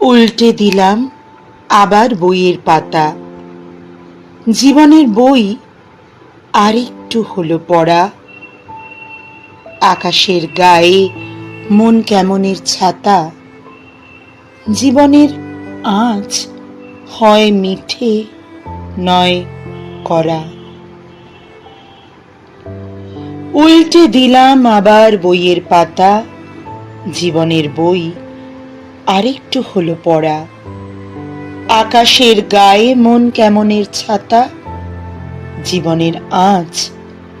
উল্টে দিলাম আবার বইয়ের পাতা। জীবনের বই আরেকটু হলো পড়া। আকাশের গায়ে মন কেমনের ছাতা। জীবনের আঁচ হয় মিঠে, নয় করা উল্টে দিলাম আবার বইয়ের পাতা। জীবনের বই আরেকটু হলো পড়া। আকাশের গায়ে মন কেমনের ছাতা? জীবনের আঁচ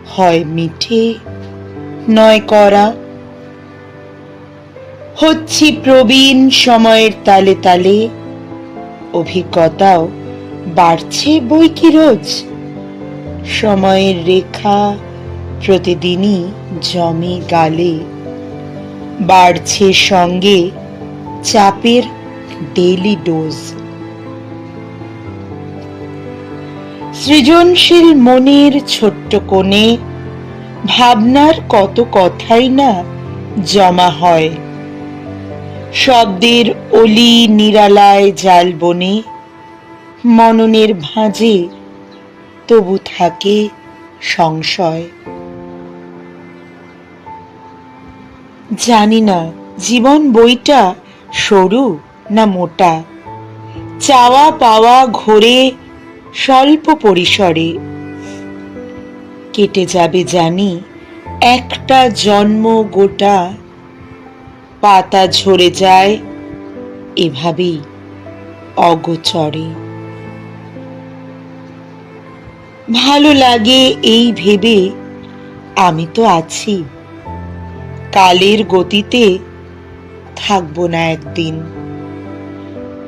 হয় মিঠে। নয় করা। হচ্ছি প্রবীণ সময়ের তালে তালে। অভিজ্ঞতাও বাড়ছে বই কি রোজ? সময়ের রেখা প্রতিদিনই জমে গালে। বাড়ছে সঙ্গে চাপের ডেইলি ডোজ সৃজনশীল মনের ছোট্ট কোণে ভাবনার কত কথাই না জমা হয়। শব্দের অলি নিরালায় জাল বনে মননের ভাঁজে তবু থাকে সংশয়। জানি না, জীবন বইটা সরু না মোটা? চাওয়া পাওয়া ঘোরে স্বল্প পরিসরে। কেটে যাবে জানি একটা জন্ম গোটা। পাতা ঝরে যায় এভাবেই অগোচরে। ভালো লাগে এই ভেবে আমি তো আছি। কালের গতিতে থাকব না একদিন।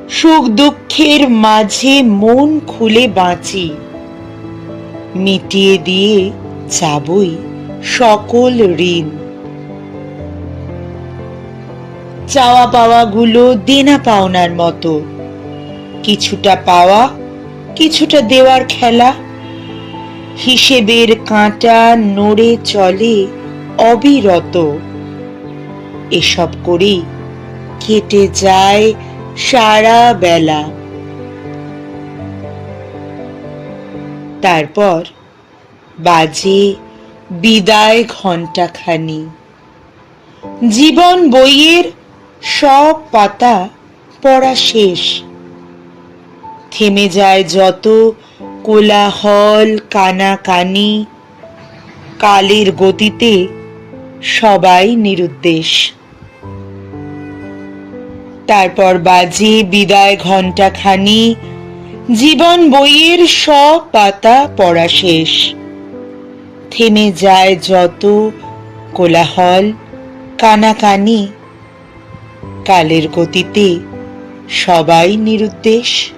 সুখ দুঃখের মাঝে মন খুলে বাঁচি। মিটিয়ে দিয়ে যাবই সকল ঋণ। চাওয়া পাওয়াগুলো দেনা পাওনার মতো। কিছুটা পাওয়া, কিছুটা দেওয়ার খেলা। হিসেবের কাঁটা নড়ে চলে অবিরত। এসব করেই কেটে যায় সারা বেলা। তারপর বাজে বিদায় ঘণ্টাখানি। জীবন বইয়ের সব পাতা পড়া শেষ। থেমে যায় যত কোলাহল কানাকানি। কালের গতিতে সবাই নিরুদ্দেশ। তারপর বাজে, বিদায় ঘণ্টা খানি জীবন বইয়ের সব পাতা পড়া শেষ। থেমে যায় যত কোলাহল, কানাকানি। কালের গতিতে সবাই নিরুদ্দেশ।